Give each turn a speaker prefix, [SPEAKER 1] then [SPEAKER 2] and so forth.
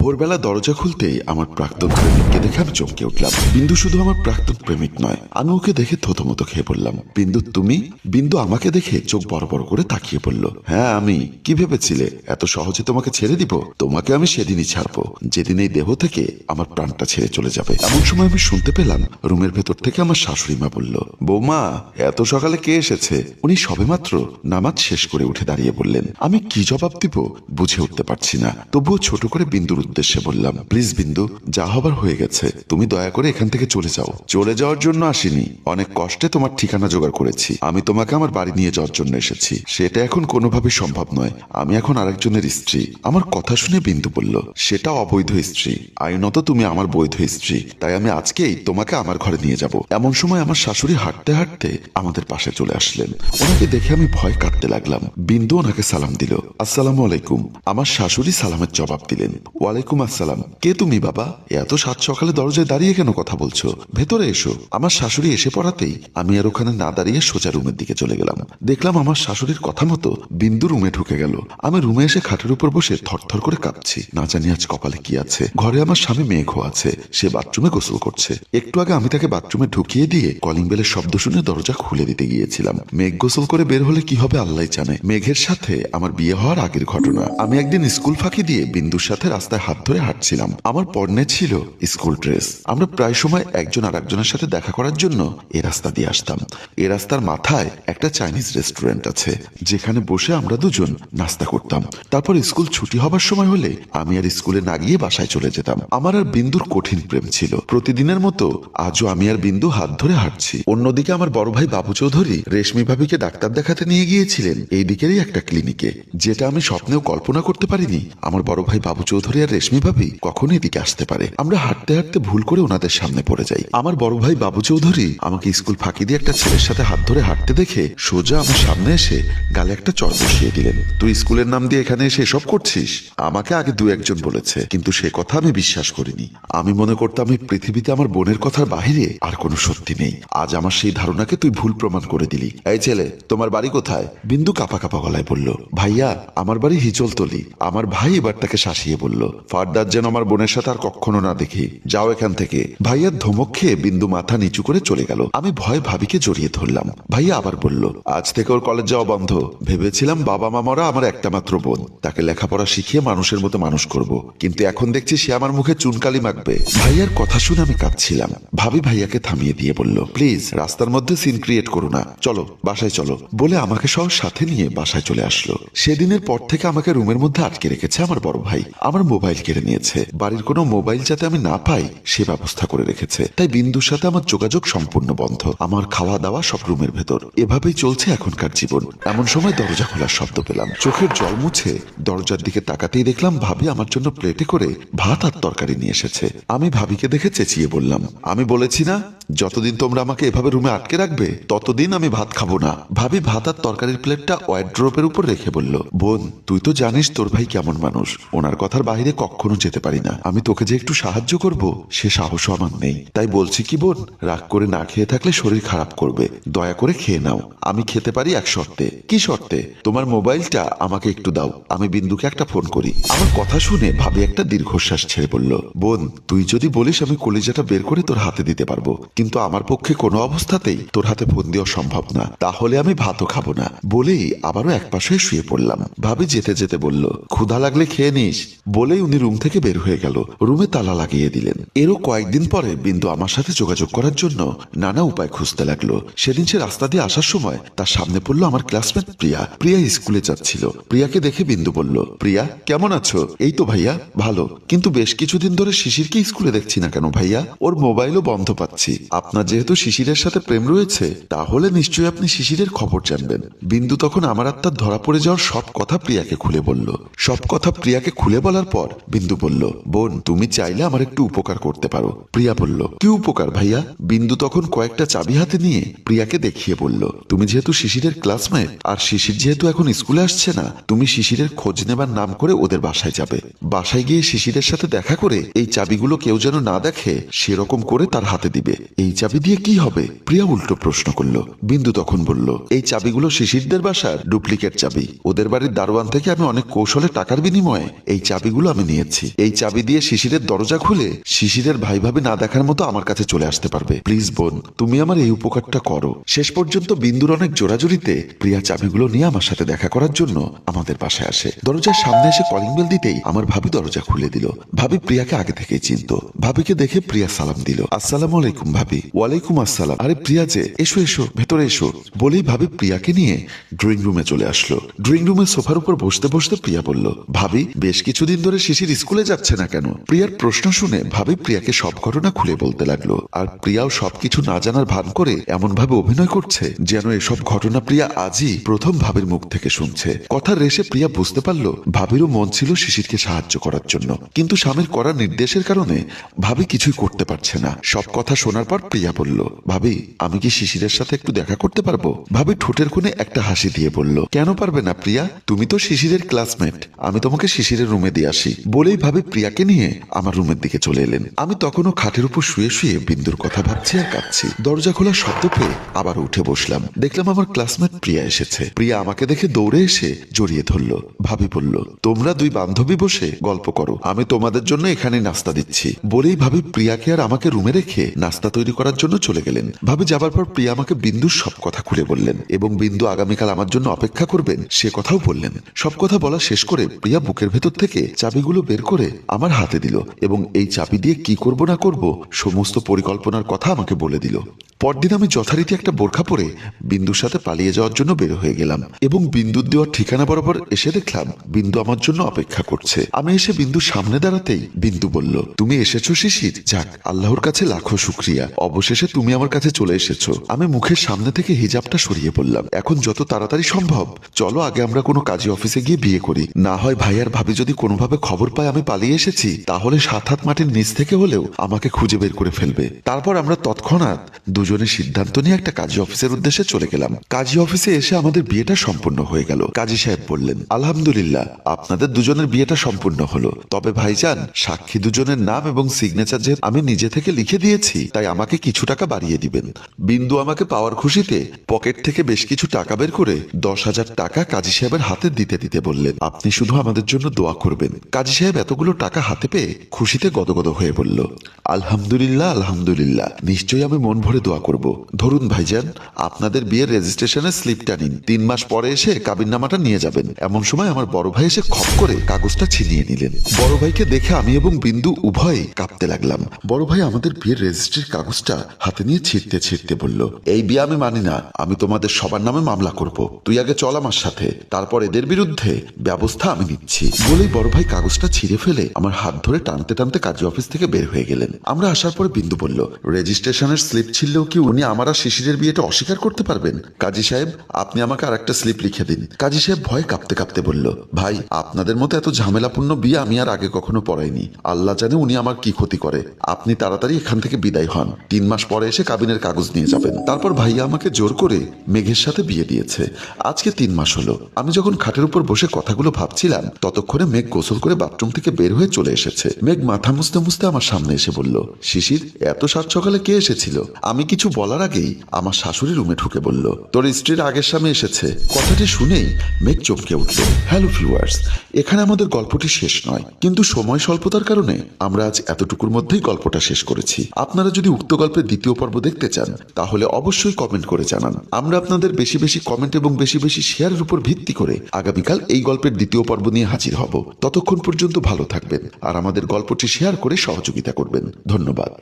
[SPEAKER 1] ভোরবেলা দরজা খুলতেই আমার প্রাক্তন প্রেমিককে দেখে আমি চমকে উঠলাম। বিন্দু শুধু আমার প্রাক্তন প্রেমিক নয়, আমি ওকে দেখে থতমত খেয়ে পড়লাম। বিন্দু, তুমি? বিন্দু আমাকে দেখে চোখ বড় বড় করে তাকিয়ে পড়ল। হ্যাঁ আমি। কি ভেবেছিলে? এত সহজে তোমাকে ছেড়ে দিব? তোমাকে আমি সেদিনই ছাড়বো। যেদিন এই দেহ থেকে আমার প্রাণটা ছেড়ে চলে যাবে। এমন সময় আমি শুনতে পেলাম, রুমের ভেতর থেকে আমার শাশুড়ি মা বলল, বৌমা, এত সকালে কে এসেছে? উনি সবেমাত্র নামাজ শেষ করে উঠে দাঁড়িয়ে বললেন, আমি কি জবাব দিব বুঝে উঠতে পারছি না। তবুও ছোট করে বিন্দুর উদ্দেশ্যে বললাম, প্লিজ বিন্দু, যা হবার হয়ে গেছে, তুমি দয়া করে এখান থেকে চলে যাও। চলে যাওয়ার জন্য আসিনি। অনেক কষ্টে তোমার ঠিকানা জোগাড় করেছি। আমি তোমাকে আমার বাড়ি নিয়ে যাওয়ার জন্য এসেছি। সেটা এখন কোনোভাবেই সম্ভব নয়। আমি এখন আরেকজনের স্ত্রী। আমার কথা শুনে বিন্দু বলল, সেটা অবৈধ স্ত্রী। আইনত তুমি আমার বৈধ স্ত্রী। তাই আমি আজকেই তোমাকে আমার ঘরে নিয়ে যাব। এমন সময় আমার শাশুড়ি হাঁটতে হাঁটতে আমাদের পাশে চলে আসলেন। ওনাকে দেখে আমি ভয় কাটতে লাগলাম। বিন্দু ওনাকে সালাম দিল, আসসালামু আলাইকুম। আমার শাশুড়ি সালামের জবাব দিলেন, ওয়ালাইকুম আসসালাম। কে তুমি, বাবা? এত সাত সকালে দরজায় দাঁড়িয়ে কেন কথা বলছো? ভেতরে এসো। আমার শাশুড়ি এসে পড়াতেই আমি আর ওখানে না দাঁড়িয়ে সোজা রুমের দিকে চলে গেলাম। দেখলাম আমার শাশুড়ির কথা মতো বিন্দু রুমে ঢুকে গেল। আমি রুমে এসে খাটের উপর বসে থরথর করে কাঁপছি। না জানি আজ কপালে কি আছে। ঘরে আমার স্বামী মেঘ আছে। সে বাথরুমে গোসল করছে। একটু আগে আমি তাকে বাথরুমে ঢুকিয়ে দিয়ে কলিং বেলের শব্দ শুনে দরজা খুলে দিতে গিয়েছিলাম। মেঘ গোসল করে বের হলে কি হবে আল্লাহ জানে। মেঘের সাথে আমার বিয়ে হওয়ার আগের ঘটনা। আমি একদিন স্কুল ফাঁকি দিয়ে বিন্দুর সাথে রাস্তায় হাত ধরে হাঁটছিলাম। আমার পর্নে ছিল স্কুল ড্রেস। আমরা প্রায় সময় একজন আর একজনের সাথে দেখা করার জন্য এ রাস্তা দিয়ে আসতাম। এ রাস্তার মাথায় একটা চাইনিজ রেস্টুরেন্ট আছে, যেখানে বসে আমরা দুজন নাস্তা করতাম। তারপর স্কুল ছুটি হবার সময় হলে আমি আর স্কুলে না গিয়ে বাসায় চলে যেতাম। আমার আর বিন্দুর কঠিন প্রেম ছিল। প্রতিদিনের মতো আজও আমি আর বিন্দু হাত ধরে হাঁটছি। অন্যদিকে আমার বড় ভাই বাবু চৌধুরী রেশমি ভাবিকে ডাক্তার দেখাতে নিয়ে গিয়েছিলেন। এই দিকেরই একটা ক্লিনিকে, যেটা আমি স্বপ্নেও কল্পনা করতে পারিনি। আমার বড় ভাই বাবু চৌধুরী আর রেশমি ভাবি কখন এদিকে আসতে পারে। আমরা হাঁটতে হাঁটতে ভুল করে ওনাদের সামনে পড়ে যাই। আমার বড় ভাই বাবু চৌধুরী আমাকে স্কুল ফাঁকি দিয়ে একটা ছেলের সাথে হাত ধরে হাঁটতে দেখে সোজা আমার সামনে এসে গালে একটা চর বসিয়ে দিলেন। তুই স্কুলের নাম দিয়ে এখানে এসে এসব করছিস? আমাকে আগে দু একজন বলেছে, কিন্তু সে কথা আমি বিশ্বাস করিনি। আমি মনে করতাম এই পৃথিবীতে আমার বোনের কথার বাহিরে আর কোনো সত্যি নেই। আজ আমার সেই ধারণাকে তুই ভুল প্রমাণ করে দিলি। এই ছেলে, তোমার বাড়ি কোথায়? বিন্দু কাপা কাপা গলায় বলল, ভাইয়া, আমার বাড়ি হিচলতলি। আমার ভাই এবার তাকে শাসিয়ে বলল ফারদার যেন আমার বোনের সাথে আর কখনো না দেখি। যাও এখান থেকে। ভাইয়ার ধমক খেয়ে বিন্দু মাথা নিচু করে চলে গেল। আমি ভয় ভাবিকে জড়িয়ে ধরলাম। ভাইয়া আবার বলল, আজ থেকে ওর কলেজ যাওয়া বন্ধ। ভেবেছিলাম বাবা মামারা আমার একটা মাত্র বোন। তাকে লেখাপড়া শিখিয়ে মানুষের মতো মানুষ করব। কিন্তু এখন দেখছি সে আমার মুখে চুনকালি মাখবে। ভাইয়ার কথা শুনে আমি কাঁদছিলাম। ভাবি ভাইয়াকে থামিয়ে দিয়ে বলল, প্লিজ, রাস্তার মধ্যে সিন ক্রিয়েট করো না। চলো, বাসায় চলো। বলে আমাকে সহ সাথে নিয়ে বাসায় চলে আসলো। সেদিনের পর থেকে আমাকে রুমের মধ্যে আটকে রেখেছে আমার বড় ভাই। আমার মোবাইল কেড়ে নিয়েছে। বাড়ির কোনো মোবাইল যাতে আমি না পাই, সে ব্যবস্থা করে রেখেছে। তাই বিন্দুর সাথে আমার যোগাযোগ সম্পূর্ণ বন্ধ। আমার খাওয়া দাওয়া সব রুমের ভেতর। এভাবেই চলছে এখনকার জীবন। এমন সময় দরজা খোলার শব্দ পেলাম। চোখের জল মুছে দরজার দিকে তাকাতেই দেখলাম ভাবি আমার জন্য প্লেটে করে ভাত আর তরকারি নিয়ে এসেছে। আমি ভাবিকে দেখে চেঁচিয়ে বললাম, আমি বলেছি না যতদিন তোমরা আমাকে এভাবে রুমে আটকে রাখবে, ততদিন আমি ভাত খাব না। ভাবি ভাত আর তরকারির প্লেটটা ওয়ার্ড্রোপের উপর রেখে বলল, বোন, তুই তো জানিস তোর ভাই কেমন মানুষ। ওনার কথার বাইরে কখনো যেতে পারি না। আমি তোকে যে একটু সাহায্য করব, সে সাহসও আমার নেই। তাই বলছি কি বোন, রাগ করে না খেয়ে থাকলে শরীর খারাপ করবে। দয়া করে খেয়ে নাও। আমি খেতে পারি এক শর্তে। কি শর্তে? তোমার মোবাইলটা আমাকে একটু দাও। আমি বিন্দুকে একটা ফোন করি। আমার কথা শুনে ভাবি একটা দীর্ঘশ্বাস ছেড়ে বলল, বোন, তুই যদি বলিস আমি কলিজাটা বের করে তোর হাতে দিতে পারব। কিন্তু আমার পক্ষে কোনো অবস্থাতেই তোর হাতে ফোন দেওয়া সম্ভব না। তাহলে আমি ভাতও খাব না। বলেই আবারও এক পাশে শুয়ে পড়লাম। ভাবি যেতে যেতে বলল, ক্ষুধা লাগলে খেয়ে নিস। বলেই উনি রুম থেকে বের হয়ে গেল। রুমে তালা লাগিয়ে দিলেন। এরও কয়েকদিন পরে বিন্দু আমার সাথে যোগাযোগ করার জন্য নানা উপায় খুঁজতে লাগল। সেদিন সে রাস্তা দিয়ে আসার সময় তার সামনে পড়ল আমার ক্লাসমেট প্রিয়া। প্রিয়া স্কুলে যাচ্ছিল। প্রিয়াকে দেখে বিন্দু বলল, প্রিয়া, কেমন আছো? এই তো ভাইয়া, ভালো। কিন্তু বেশ কিছুদিন ধরে শিশিরকে স্কুলে দেখছি না কেন ভাইয়া? ওর মোবাইলও বন্ধ পাচ্ছি। আপনার যেহেতু শিশিরের সাথে প্রেম রয়েছে, তাহলে নিশ্চয়ই আপনি শিশিরের খবর জানবেন। বিন্দু তখন আমার আত্মার ধরা পড়ে যাওয়ার সব কথা প্রিয়াকে খুলে বলল। সব কথা প্রিয়াকে খুলে বলার পর বিন্দু বলল, বোন, তুমি চাইলে আমার একটু উপকার করতে পারো। প্রিয়া বলল, কি উপকার ভাইয়া? বিন্দু তখন কয়েকটা চাবি হাতে নিয়ে প্রিয়াকে দেখিয়ে বলল, তুমি যেহেতু শিশিরের ক্লাসমেট আর শিশির যেহেতু এখন স্কুলে আসছে না, তুমি শিশিরের খোঁজ নেবার নাম করে ওদের বাসায় যাবে। বাসায় গিয়ে শিশিরের সাথে দেখা করে এই চাবিগুলো কেউ যেন না দেখে সেরকম করে তার হাতে দিবে। এই চাবি দিয়ে কি হবে? প্রিয়া উল্টো প্রশ্ন করল। বিন্দু তখন বলল, এই চাবিগুলো শিশিরদের বাসার ডুপ্লিকেট চাবি। ওদের বাড়ির দারোয়ান থেকে আমি অনেক কৌশলে টাকার বিনিময়ে এই চাবিগুলো আমি নিয়েছি। এই চাবি দিয়ে শিশিরের দরজা খুলে শিশিরের ভাই ভাবে না দেখার মতো আমার কাছে চলে আসতে পারবে। প্লিজ বোন, তুমি আমার এই উপকারটা করো। শেষ পর্যন্ত বিন্দুর অনেক জোরাজুরিতে প্রিয়া চাবিগুলো নিয়ে আমার সাথে দেখা করার জন্য আমাদের বাসায় আসে। দরজার সামনে এসে কলিং বেল দিতেই আমার ভাবি দরজা খুলে দিল। ভাবি প্রিয়াকে আগে থেকেই চিনত। ভাবিকে দেখে প্রিয়া সালাম দিল। আসসালামু আলাইকুম ভাবি, ওয়ালাইকুম আসসালাম। আরে প্রিয়া যে, এসো এসো, ভেতরে এসো। বলেই ভাবি প্রিয়াকে নিয়ে ড্রয়িং রুমে চলে আসলো। ড্রয়িং রুমের সোফার উপর বসতে বসতে প্রিয়া বলল, ভাবি, বেশ কিছুদিন ধরে শিশির স্কুলে যাচ্ছে না কেন? প্রিয়ার প্রশ্ন শুনে ভাবি প্রিয়াকে সব ঘটনা খুলে বলতে লাগল। আর প্রিয়াও সবকিছু না জানার ভান করে এমন ভাবে অভিনয় করছে, যেন এসব ঘটনা প্রিয়া আজই প্রথম ভাবির মুখ থেকে শুনছে। কথার রেশে প্রিয়া বুঝতে পারল, ভাবিরও মন ছিল শিশিরকে সাহায্য করার জন্য। কিন্তু স্বামীর করা নির্দেশের কারণে ভাবি কিছুই করতে পারছে না। সব কথা শোনার পর প্রিয়া বলল, ভাবি, আমি কি শিশিরের সাথে একটু দেখা করতে পারব? ভাবি ঠোঁটের কোণে একটা হাসি দিয়ে বলল, কেন পারবে না প্রিয়া? তুমি তো শিশিরের ক্লাসমেট আমি তোমাকে শিশিরের রুমে দিয়ে আসি। বলেই ভাবি প্রিয়াকে নিয়ে আমার রুমের দিকে চলে এলেন। আমি তখনও খাটের উপর শুয়ে শুয়ে বিন্দুর কথা ভাবছি আর কাঁদছি। দরজা খোলার শব্দ পেয়ে আবার উঠে বসলাম। দেখলাম আমার ক্লাসমেট প্রিয়া এসেছে। প্রিয়া আমাকে দেখে দৌড়ে এসে জড়িয়ে ধরলো। ভাবি বলল, তোমরা দুই বান্ধবী বসে গল্প করো। আমি তোমাদের জন্য এখানে নাস্তা দিচ্ছি। বলেই ভাবি প্রিয়াকে আর আমাকে রুমে রেখে নাস্তা তৈরি করার জন্য চলে গেলেন। ভাবি যাবার পর প্রিয়া আমাকে বিন্দুর সব কথা খুলে বললেন এবং বিন্দু আগামীকাল আমার জন্য অপেক্ষা করবেন, সে কথাও বললেন। সব কথা বলা শেষ করে প্রিয়া বুকের ভেতর থেকে চাবিগুলো বের করে আমার হাতে দিল এবং এই চাবি দিয়ে কি করব না করব সমস্ত পরিকল্পনার কথা আমাকে বলে দিল। পরদিন আমি যথারীতি একটা বোরখা পরে বিন্দুর সাথে পালিয়ে যাওয়ার জন্য বের হয়ে গেলাম এবং বিন্দুর দেওয়ার ঠিকানা বরাবর এসে দেখলাম বিন্দু আমার জন্য অপেক্ষা করছে। আমি এসে বিন্দু সামনে দাঁড়াতেই বিন্দু বলল, তুমি এসেছ শিশির? যাক, আল্লাহর কাছে লাখো শুক্রিয়া। অবশেষে তুমি আমার কাছে চলে এসেছ। আমি মুখের সামনে থেকে হিজাবটা সরিয়ে বললাম, এখন যত তাড়াতাড়ি সম্ভব, চলো আগে আমরা কোনো কাজী অফিসে গিয়ে বিয়ে করি। না হয় ভাই আর ভাবি যদি কোনোভাবে খবর পায় আমি পালিয়ে এসেছি, তাহলে সাত হাত মাটির নিচ থেকে হলেও আমাকে খুঁজে বের করে ফেলবে। তারপর আমরা তৎক্ষণাৎ দুজনে সিদ্ধান্ত নিয়ে একটা কাজী অফিসের উদ্দেশ্যে চলে গেলাম। কাজী অফিসে এসে আমাদের বিয়েটা সম্পূর্ণ হয়ে গেল। কাজী সাহেব বললেন, আলহামদুলিল্লাহ, আপনাদের দুজনের বিয়েটা সম্পূর্ণ হলো। তবে ভাইজান, সাক্ষী দুজনের নাম এবং সিগনেচার যে আমি নিজে থেকে লিখে দিয়েছি, তাই আমাকে কিছু টাকা বাড়িয়ে দিবেন। বিন্দু আমাকে পাওয়ার খুশিতে পকেট থেকে বেশ কিছু টাকা বের করে দশ হাজার টাকা কাজী সাহেবের হাতে দিতে দিতে বললেন, আপনি শুধু আমাদের জন্য দোয়া করবেন। কাজী সাহেব এতগুলো টাকা হাতে পেয়ে খুশিতে গদগদ হয়ে বলল, আলহামদুলিল্লাহ আলহামদুলিল্লাহ, নিশ্চয়ই আমি মন ভরে দোয়া করব। ধরুন ভাইজান, আপনাদের বিয়ের রেজিস্ট্রেশনের স্লিপটা নিন। তিন মাস পরে এসে কাবিননামাটা নিয়ে যাবেন। এমন সময় আমার বড় ভাই এসে খপ করে কাগজটা ছিনিয়ে নিলেন। বড় ভাইকে দেখে আমি এবং বিন্দু উভয়ে কাঁপতে লাগলাম। বড় ভাই আমাদের বিয়ের রেজিস্ট্রির কাগজটা হাতে নিয়ে ছিঁড়তে ছিঁড়তে বলল, এই বিয়ে আমি মানি না, আমি তোমাদের সবার নামে মামলা করব। তুই আগে চল আমার সাথে, তারপর এদের বিরুদ্ধে ব্যবস্থা আমি নিচ্ছি। বলেই বড় ভাই কাগজটা ছিঁড়ে ফেলে আমার হাত ধরে টানতে টানতে কাজী অফিস থেকে বের হয়ে গেলেন। আমরা আসার পরে বিন্দু বলল, রেজিস্ট্রেশনের স্লিপ ছিললেও কি উনি আমার আর শিশিরের বিয়েটা অস্বীকার করতে পারবেন? কাজী সাহেব, আপনি আমাকে আর একটা স্লিপ লিখে দিন। কাজী সাহেব ভয় কাঁপতে কাঁপতে বলল, ভাই, আপনাদের মতো এত ঝামেলাপূর্ণ বিয়ে আমি আর আগে কখনো পড়াইনি। আল্লাহ জানে উনি আমার কি ক্ষতি করে। আপনি তাড়াতাড়ি এখান থেকে বিদায় হন। তিন মাস পরে এসে কাবিনের কাগজ নিয়ে যাবেন। তারপর ভাইয়া আমাকে জোর করে মেঘের সাথে বিয়ে দিয়েছে। আজকে তিন মাস হলো। আমি যখন খাটের উপর বসে কথাগুলো ভাবছিলাম, ততক্ষণে মেঘ গোসল করে বাথরুম থেকে বের হয়ে চলে এসেছে। মেঘ মাথা মুছতে মুছতে আমার সামনে এসে বলল, শিশির, এত সাত সকালে কে এসেছিল? আমি কিছু বলার আগেই আমার শাশুড়ি রুমে ঢুকে বলল, তোর স্ত্রীর আগের স্বামী এসেছে। কথাটি শুনেই মেঘ চমকে উঠল, হ্যালো ভিউয়ার্স, এখানে আমাদের গল্পটি শেষ নয়। কিন্তু সময় স্বল্পতার কারণে আমরা আজ এতটুকুর মধ্যেই গল্পটা শেষ করেছি। আপনারা যদি উক্ত গল্পের দ্বিতীয় পর্ব দেখতে চান, তাহলে অবশ্যই কমেন্ট করে জানান। আমরা আপনাদের বেশি বেশি কমেন্ট এবং বেশি বেশি শেয়ারের উপর ভিত্তি করে আগামীকাল এই গল্পের দ্বিতীয় পর্ব নিয়ে হাজির হব। ততক্ষণ পর্যন্ত ভালো থাকবেন আর আমাদের গল্পটি শেয়ার করে সহযোগিতা করবেন। ধন্যবাদ।